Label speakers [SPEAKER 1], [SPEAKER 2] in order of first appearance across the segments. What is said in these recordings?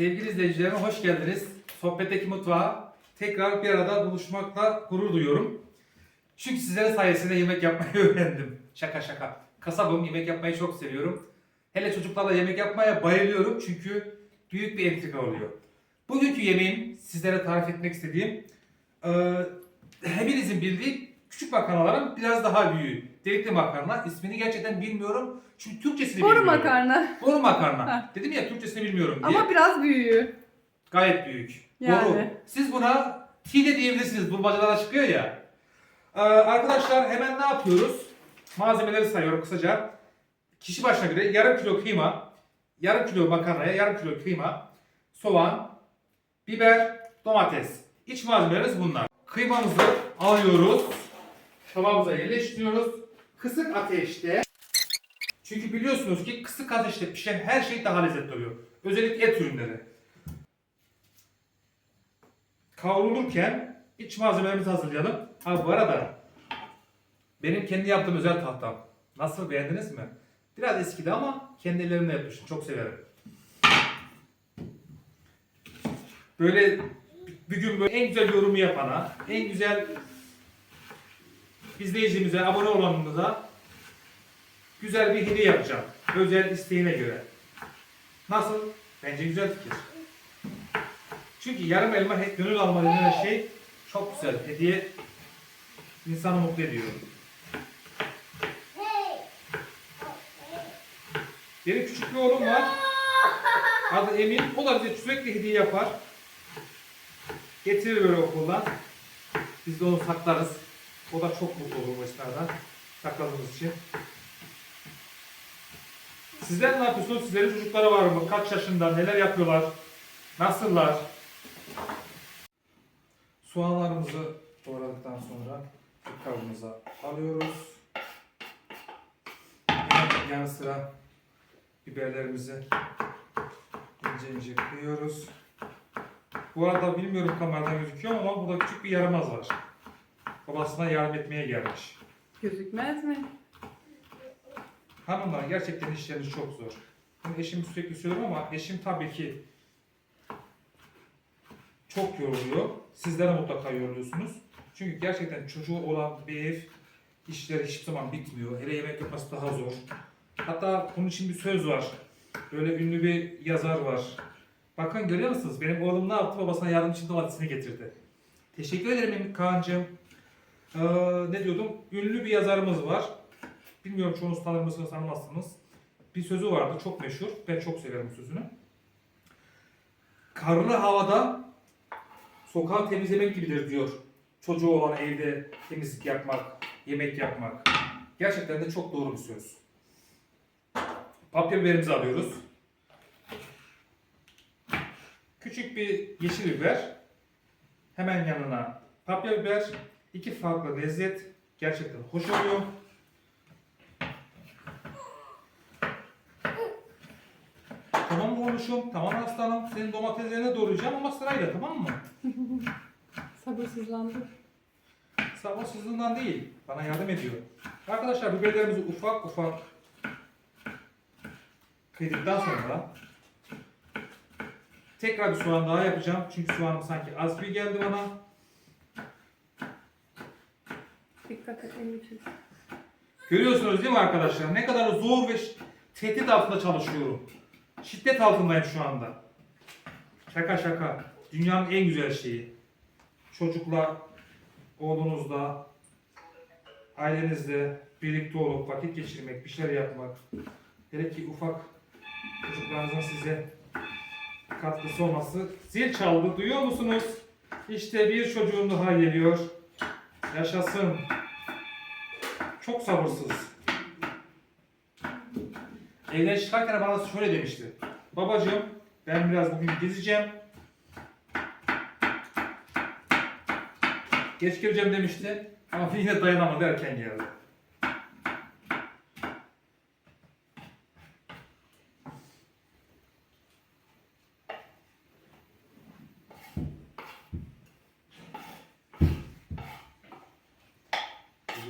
[SPEAKER 1] Sevgili izleyicilerime hoş geldiniz. Sohbetteki mutfağa tekrar bir arada buluşmakla gurur duyuyorum. Çünkü sizlerin sayesinde yemek yapmayı öğrendim. Şaka şaka. Kasabım, yemek yapmayı çok seviyorum. Hele çocuklarla yemek yapmaya bayılıyorum çünkü büyük bir entrika oluyor. Bugünkü yemeğim sizlere tarif etmek istediğim eee hepinizin bildiği küçük makarnaların biraz daha büyüğü. Delikli makarna. İsmini gerçekten bilmiyorum. Çünkü Türkçesini
[SPEAKER 2] Boru
[SPEAKER 1] bilmiyorum.
[SPEAKER 2] makarna.
[SPEAKER 1] Boru makarna. Dedim ya Türkçesini bilmiyorum diye.
[SPEAKER 2] Ama biraz büyüğü.
[SPEAKER 1] Gayet büyük.
[SPEAKER 2] Yani.
[SPEAKER 1] Boru. Siz buna T de diyebilirsiniz. Bulmacalara çıkıyor ya. Ee, arkadaşlar hemen ne yapıyoruz? Malzemeleri sayıyorum kısaca. Kişi başına göre yarım kilo kıyma, yarım kilo makarnaya yarım kilo kıyma, soğan, biber, domates. İç malzemelerimiz bunlar. Kıymamızı alıyoruz. Tavamıza yerleştiriyoruz. Kısık ateşte. Çünkü biliyorsunuz ki kısık ateşte pişen her şey daha lezzetli oluyor. Özellikle et ürünleri. Kavrulurken iç malzemelerimizi hazırlayalım. Ha bu arada benim kendi yaptığım özel tahtam. Nasıl beğendiniz mi? Biraz eskidi ama kendi ellerimle yapmıştım. Çok severim. Böyle bir gün böyle en güzel yorumu yapana, en güzel izleyicimize, abone olanımıza güzel bir hediye yapacağım. Özel isteğine göre. Nasıl? Bence güzel fikir. Çünkü yarım elma gönül alma denilen şey çok güzel. Hediye insanı mutlu ediyor. Benim küçük bir oğlum var. Adı Emin. O da bize sürekli hediye yapar. Getirir böyle okuldan. Biz de onu saklarız. O da çok mutlu olur bu esnada. Sakladığımız için. Sizler ne yapıyorsunuz? Sizlerin çocukları var mı? Kaç yaşında? Neler yapıyorlar? Nasıllar? Soğanlarımızı doğradıktan sonra kabımıza alıyoruz. Yanı sıra biberlerimizi ince ince kıyıyoruz. Bu arada bilmiyorum kameradan gözüküyor ama burada küçük bir yaramaz var. Babasına yardım etmeye gelmiş.
[SPEAKER 2] Gözükmez mi?
[SPEAKER 1] Hanımlar gerçekten işleriniz çok zor. Ben eşim sürekli söylüyorum ama eşim tabii ki çok yoruluyor. Sizler de mutlaka yoruluyorsunuz. Çünkü gerçekten çocuğu olan bir ev işleri hiçbir zaman bitmiyor. Hele yemek yapması daha zor. Hatta bunun için bir söz var. Böyle ünlü bir yazar var. Bakın görüyor musunuz? Benim oğlum ne yaptı? Babasına yardım için domatesini getirdi. Teşekkür ederim Kaan'cığım. Ee, ne diyordum? Ünlü bir yazarımız var. Bilmiyorum çoğunuz tanır mısınız tanımazsınız. Bir sözü vardı çok meşhur. Ben çok severim bu sözünü. Karlı havada sokağı temizlemek gibidir diyor. Çocuğu olan evde temizlik yapmak, yemek yapmak. Gerçekten de çok doğru bir söz. Papya biberimizi alıyoruz. Küçük bir yeşil biber. Hemen yanına papya biber. İki farklı lezzet. Gerçekten hoş oluyor. Tamam oğluşum? Tamam aslanım. Senin domateslerini doğrayacağım ama sırayla tamam mı?
[SPEAKER 2] Sabırsızlandım.
[SPEAKER 1] Sabırsızlığından değil. Bana yardım ediyor. Arkadaşlar biberlerimizi ufak ufak kıydıktan sonra tekrar bir soğan daha yapacağım. Çünkü soğanım sanki az bir geldi bana.
[SPEAKER 2] Dikkat et.
[SPEAKER 1] Görüyorsunuz değil mi arkadaşlar? Ne kadar zor ve tehdit altında çalışıyorum. Şiddet altındayım şu anda. Şaka şaka. Dünyanın en güzel şeyi. Çocukla, oğlunuzla, ailenizle birlikte olup vakit geçirmek, bir şeyler yapmak. Hele ki ufak çocuklarınızın size katkısı olması. Zil çaldı, duyuyor musunuz? İşte bir çocuğum daha geliyor. Yaşasın. Çok sabırsız. Evden çıkarken bana şöyle demişti. Babacığım ben biraz bugün gezeceğim. Geç geleceğim demişti. Ama yine dayanamadı erken geldi.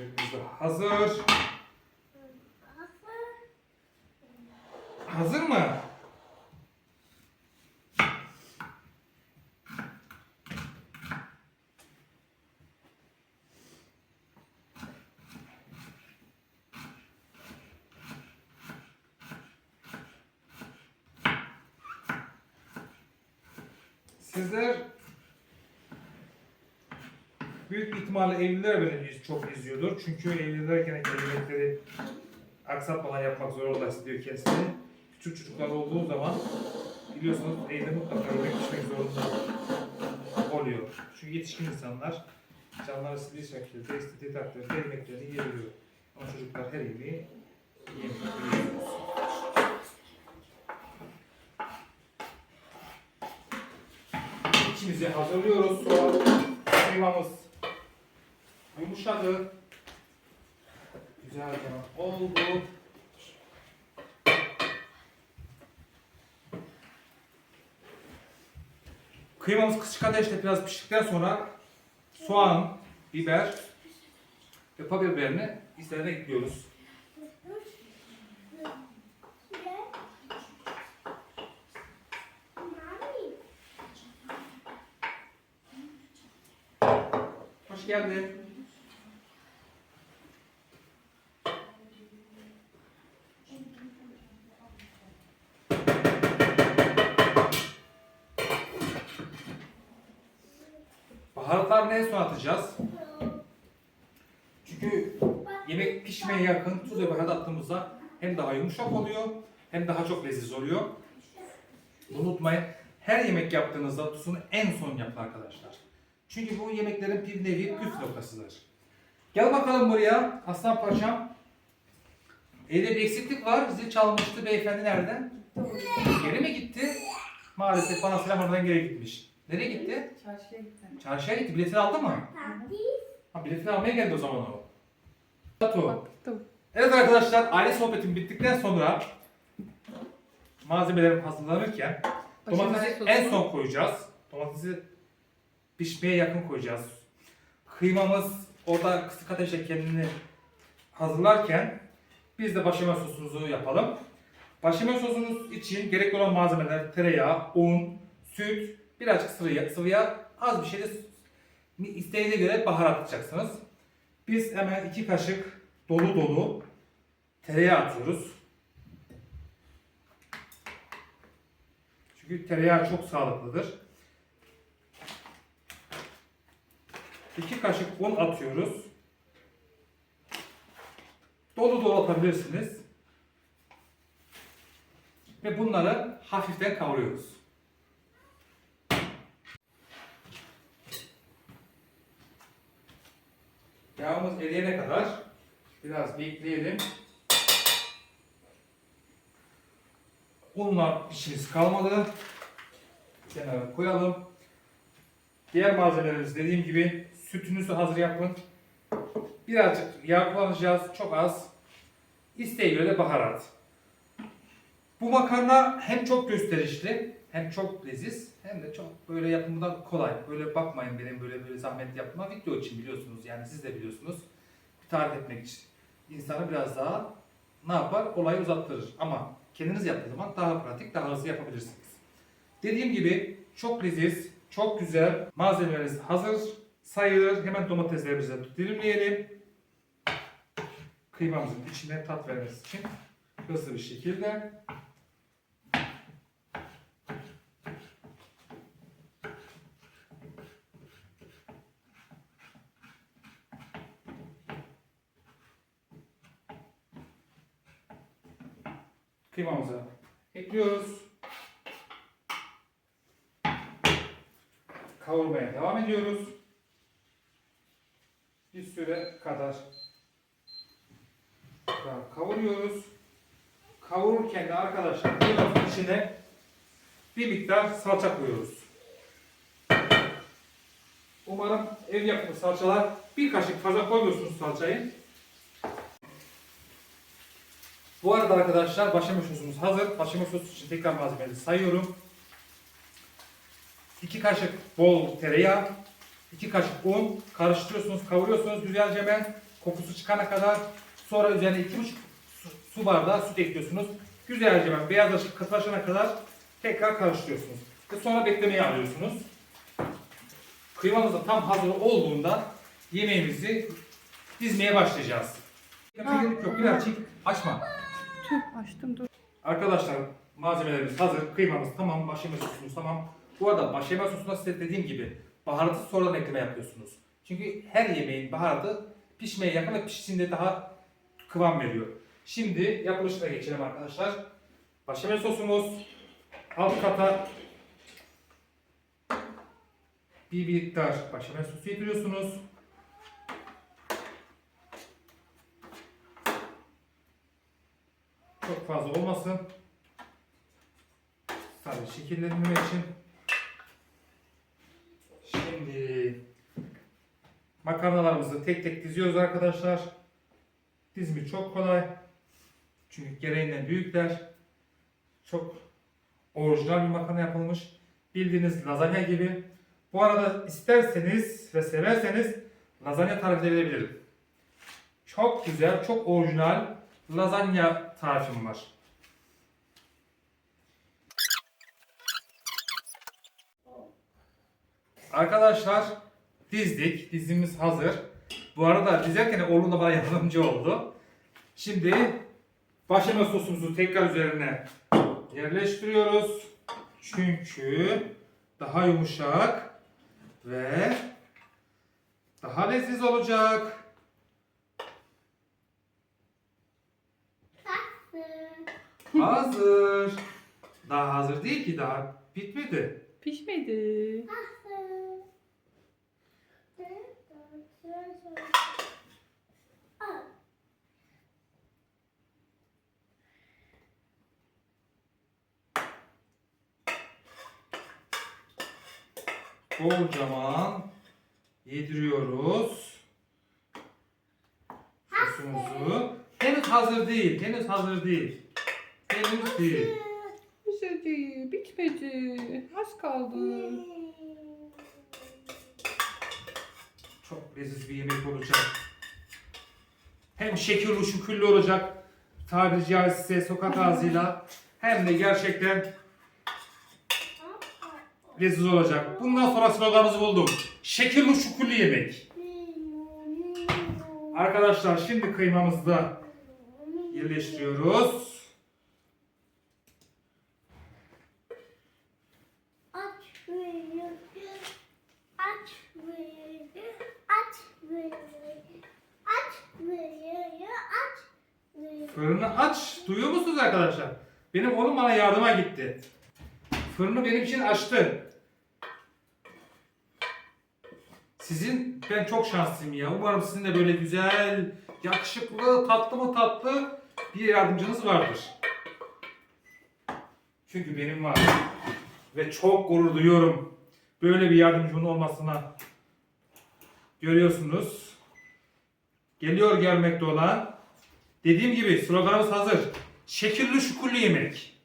[SPEAKER 1] Yemekimiz de hazır. Hazır mı? Sizler büyük bir ihtimalle evliler beni çok izliyordur. Çünkü evlilerken yemekleri aksatmadan yapmak zorunda hissediyor kendisini. Küçük çocuklar olduğu zaman biliyorsunuz evde mutlaka yemek pişmek zorunda oluyor. Çünkü yetişkin insanlar canları istediği şekilde istediği takdirde yemeklerini yiyebiliyor. Ama çocuklar her yemeği yiyemiyor. İçimizi hazırlıyoruz. Kıymamız yumuşadı. Güzelce oldu. Kıymamız kısık ateşte biraz piştikten sonra soğan, biber ve pul biberini üzerine ekliyoruz. Hoş geldin. En son atacağız. Çünkü yemek pişmeye yakın tuz ve baharat attığımızda hem daha yumuşak oluyor hem daha çok leziz oluyor. Unutmayın. Her yemek yaptığınızda tuzunu en son yapın arkadaşlar. Çünkü bu yemeklerin bir nevi püf noktasıdır. Gel bakalım buraya Aslan Paşam. Evde bir eksiklik var. Zil çalmıştı beyefendi nerede? Geri mi gitti? Maalesef bana selam oradan geri gitmiş. Nereye gitti?
[SPEAKER 2] Çarşıya gittim.
[SPEAKER 1] Çarşıya gitti. Biletini aldı mı? Ha biletini almaya geldi o zaman o. Batu.
[SPEAKER 2] Baktım.
[SPEAKER 1] Evet arkadaşlar aile sohbetim bittikten sonra malzemelerim hazırlanırken domatesi en son koyacağız. Domatesi pişmeye yakın koyacağız. Kıymamız orada kısık ateşte kendini hazırlarken biz de başamel sosumuzu yapalım. Başamel sosumuz için gerekli olan malzemeler tereyağı, un, süt, birazcık sıvı, sıvı yağ, az bir şey de isteğinize göre baharat atacaksınız. Biz hemen iki kaşık dolu dolu tereyağı atıyoruz. Çünkü tereyağı çok sağlıklıdır. İki kaşık un atıyoruz. Dolu dolu atabilirsiniz. Ve bunları hafiften kavuruyoruz. Yağımız eriyene kadar biraz bekleyelim. Unla işimiz kalmadı. Kenara koyalım. Diğer malzemelerimiz dediğim gibi sütünüzü hazır yapın. Birazcık yağ kullanacağız. Çok az. İsteğe göre de baharat. Bu makarna hem çok gösterişli hem çok leziz hem de çok böyle yapımı kolay. Böyle bakmayın benim böyle böyle zahmet yapma video için biliyorsunuz yani siz de biliyorsunuz. Bir tarif etmek için insanı biraz daha ne yapar? Olayı uzattırır. Ama kendiniz yaptığınız zaman daha pratik, daha hızlı yapabilirsiniz. Dediğim gibi çok leziz, çok güzel. Malzemelerimiz hazır sayılır. Hemen domateslerimizi dilimleyelim. Kıymamızın içine tat vermesi için hızlı bir şekilde. Kıymamızı ekliyoruz. Kavurmaya devam ediyoruz. Bir süre kadar kavuruyoruz. Kavururken de arkadaşlar kıymamızın içine bir miktar salça koyuyoruz. Umarım ev yapımı salçalar bir kaşık fazla koymuyorsunuz salçayı. Bu arada arkadaşlar başamel sosumuz hazır. Başamel sosu için tekrar malzemeleri sayıyorum. 2 kaşık bol tereyağı, 2 kaşık un karıştırıyorsunuz, kavuruyorsunuz güzelce hemen kokusu çıkana kadar. Sonra üzerine 2,5 su, su bardağı süt ekliyorsunuz. Güzelce hemen beyazlaşıp katılaşana kadar tekrar karıştırıyorsunuz. Ve sonra beklemeye alıyorsunuz. Kıymamız da tam hazır olduğunda yemeğimizi dizmeye başlayacağız. Yapacak gerek yok. Birazcık açma.
[SPEAKER 2] Açtım dur.
[SPEAKER 1] Arkadaşlar malzemelerimiz hazır. Kıymamız tamam. Başımız sosumuz tamam. Bu arada başyemel sosunda size dediğim gibi baharatı sonradan ekleme yapıyorsunuz. Çünkü her yemeğin baharatı pişmeye yakın ve piştiğinde daha kıvam veriyor. Şimdi yapılışına geçelim arkadaşlar. Başyemel sosumuz alt kata bir miktar başyemel sosu yediriyorsunuz. Çok fazla olmasın. Sadece şekillendirme için. Şimdi makarnalarımızı tek tek diziyoruz arkadaşlar. Dizimi çok kolay. Çünkü gereğinden büyükler. Çok orijinal bir makarna yapılmış. Bildiğiniz lazanya gibi. Bu arada isterseniz ve severseniz lazanya tarifi de verebilirim. Çok güzel, çok orijinal lazanya tarifim var. Arkadaşlar dizdik. Dizimiz hazır. Bu arada dizerken oğlum da bana yardımcı oldu. Şimdi başlama sosumuzu tekrar üzerine yerleştiriyoruz. Çünkü daha yumuşak ve daha leziz olacak. Hazır. Daha hazır değil ki daha bitmedi.
[SPEAKER 2] Pişmedi.
[SPEAKER 1] Kocaman yediriyoruz. Sosumuzu. Henüz hazır değil. Henüz hazır değil. Değil.
[SPEAKER 2] Pişmedi. Bitmedi. Az kaldı.
[SPEAKER 1] Çok leziz bir yemek olacak. Hem şekilli şüküllü olacak. Tabiri caizse sokak ağzıyla. Hem de gerçekten leziz olacak. Bundan sonra sloganımızı buldum. Şekilli şüküllü yemek. Arkadaşlar şimdi kıymamızı da yerleştiriyoruz.
[SPEAKER 3] Aç veriyor. Aç veriyor. Aç veriyor. Aç veriyor. Aç veriyor.
[SPEAKER 1] Fırını aç. Duyuyor musunuz arkadaşlar? Benim oğlum bana yardıma gitti. Fırını benim için açtı. Sizin, ben çok şanslıyım ya. Umarım sizin de böyle güzel, yakışıklı, tatlı mı tatlı bir yardımcınız vardır. Çünkü benim var. Ve çok gurur duyuyorum. Böyle bir yardımcımın olmasına. Görüyorsunuz. Geliyor gelmekte olan Dediğim gibi sloganımız hazır. Şekilli şükürlü yemek.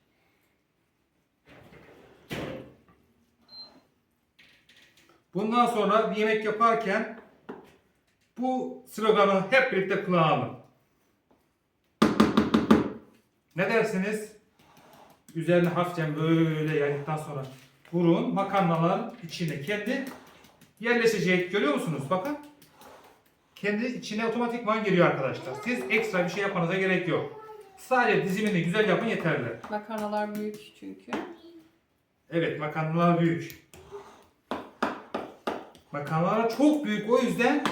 [SPEAKER 1] Bundan sonra bir yemek yaparken bu sloganı hep birlikte kullanalım. Ne dersiniz? Üzerine hafiften böyle yaydıktan sonra vurun makarnalar içine kendi yerleşecek. Görüyor musunuz? Bakın kendi içine otomatikman giriyor arkadaşlar. Siz ekstra bir şey yapmanıza gerek yok. Sadece dizimini güzel yapın yeterli.
[SPEAKER 2] Makarnalar büyük çünkü.
[SPEAKER 1] Evet makarnalar büyük. Makarnalar çok büyük o yüzden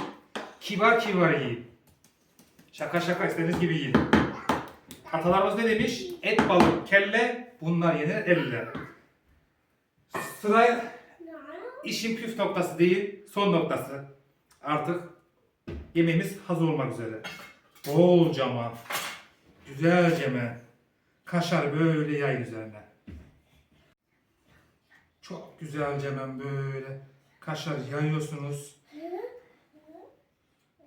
[SPEAKER 1] kibar kibar yiyin. Şaka şaka istediğiniz gibi yiyin. Atalarımız ne demiş? Et, balık, kelle bunlar yenir elle. Sıra işin püf noktası değil son noktası. Artık yemeğimiz hazır olmak üzere. Bolcama, güzelce kaşar böyle yayın üzerine. Çok güzelce hemen böyle kaşar yayıyorsunuz.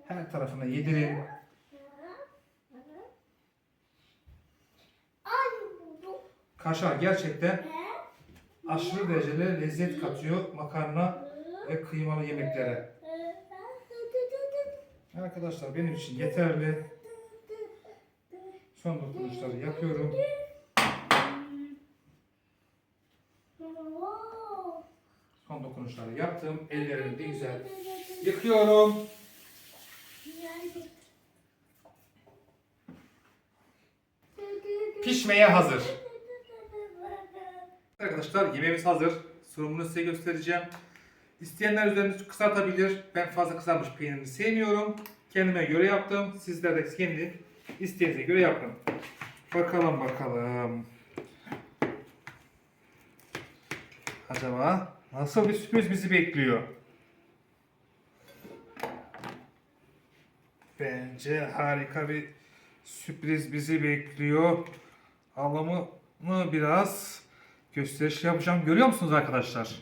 [SPEAKER 1] Her tarafına yedirin. Kaşar gerçekten aşırı derecede lezzet katıyor makarna ve kıymalı yemeklere. Arkadaşlar benim için yeterli. Son dokunuşları yapıyorum. Son dokunuşları yaptım. Ellerimi de güzel yıkıyorum. Pişmeye hazır. Arkadaşlar yemeğimiz hazır. Sunumunu size göstereceğim. İsteyenler üzerini kısaltabilir. Ben fazla kızarmış peynirini sevmiyorum. Kendime göre yaptım. Sizler de kendi isteğinize göre yapın. Bakalım bakalım. Acaba nasıl bir sürpriz bizi bekliyor? Bence harika bir sürpriz bizi bekliyor. Alımını biraz gösteriş yapacağım. Görüyor musunuz arkadaşlar?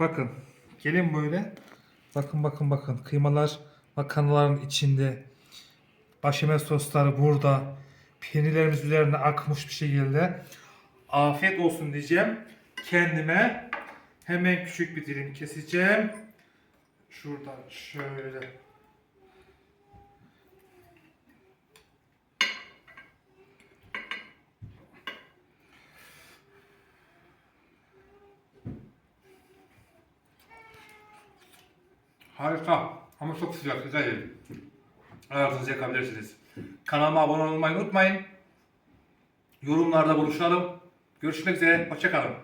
[SPEAKER 1] Bakın. Gelin böyle. Bakın bakın bakın. Kıymalar makarnaların içinde. Başamel sosları burada. Peynirlerimiz üzerine akmış bir şekilde. Afiyet olsun diyeceğim. Kendime hemen küçük bir dilim keseceğim. Şuradan şöyle. Harika ama çok sıcak güzel yedim. Ağzınıza yakabilirsiniz. Kanalıma abone olmayı unutmayın. Yorumlarda buluşalım. Görüşmek üzere. Hoşçakalın.